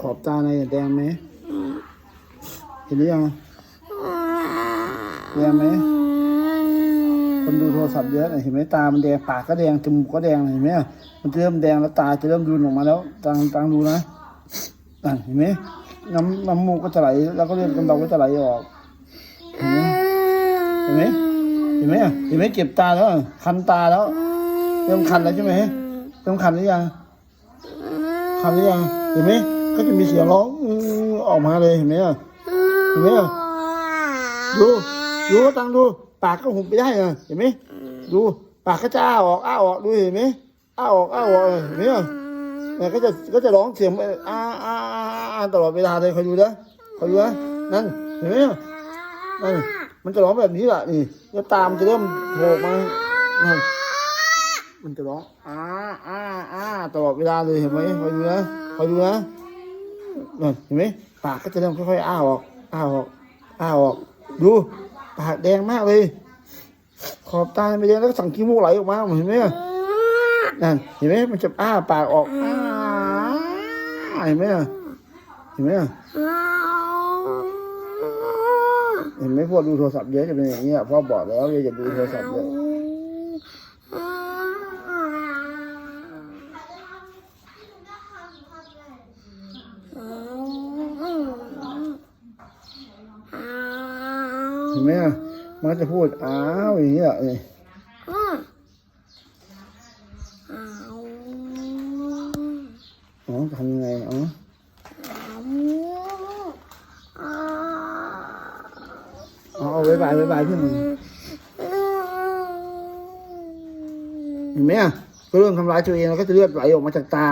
ขอบตาในอยแดงไหมเห็นหรือยังแดงไหมคนดูโทรศัพท์เยอะน่ะเห็นไหมตา มันแดงปากก็แดงจมูกก็แดงเห็นไหมมันจะเริ่มแดงแล้วตาจะเริ่มดูนออกมาแล้วตังตังดูนะนั่นเห็นไหมน้ำน้ำมูกก็จะไหลแล้วก็เลือดกำเดาก็จะไหลออกเห็นไหมเห็นไหมเห็นไหมเห็นไหมเก็บตาแล้วคันตาแล้วเริ่มคันแล้วใช่ไหมเริ่มคันหรือยังทำหรือยังเห็นไหม ก็จะมีเสียงร้องออกมาเลยเห็นไหมอะเห็นไหมอะดูดูตังดู ปากก็หุบไปได้อะเห็นไหมดูปากก็จะอ้าออกอ้าออกดูเห็นไหมอ้าออกอ้าออกเห็นไหมอะเนี่ยก็จะก็จะร้องเสียงอ้าอ้าอ้าอ้าตลอดเวลาเลยคอยดูนะคอยดูนะนั่นเห็นไหมอะนั่นมันจะร้องแบบนี้แหละนี่แล้วตามจะเริ่มโผล่มานั่นมันจะร้องอ้าอ้าอ้าตลอดเวลาเลยเห็นไหมคอยดูนะคอยดูนะ เห็นไหมปากก็จะเริ่มค่อยๆอ้าออกอ้าออกอ้าออก ดู ปากแดงมากเลย ขอบตาไม่แดงแล้วก็สั่งขี้มูกไหลออกมาเห็นไหมนั่นเห็นไหมมันจะอ้าปากออกอ้าเห็นไหมเห็นไหมเห็นไหมพวกดูโทรศัพท์เยอะจะเป็นอย่างนี้ยพ่อบอกแล้วอย่าดูโทรศัพท์เยอะ เห็นไหมอะมันก็จะพูดอ้าวอย่างเงี้ยเอ้ยอ๋อทำยังไงอ๋ออ๋อเอาไว้บายไว้บายพี่หนึ่งเห็นไหมอะก็เริ่มทำร้ายตัวเองแล้วก็จะเลือดไหลออกมาจากตา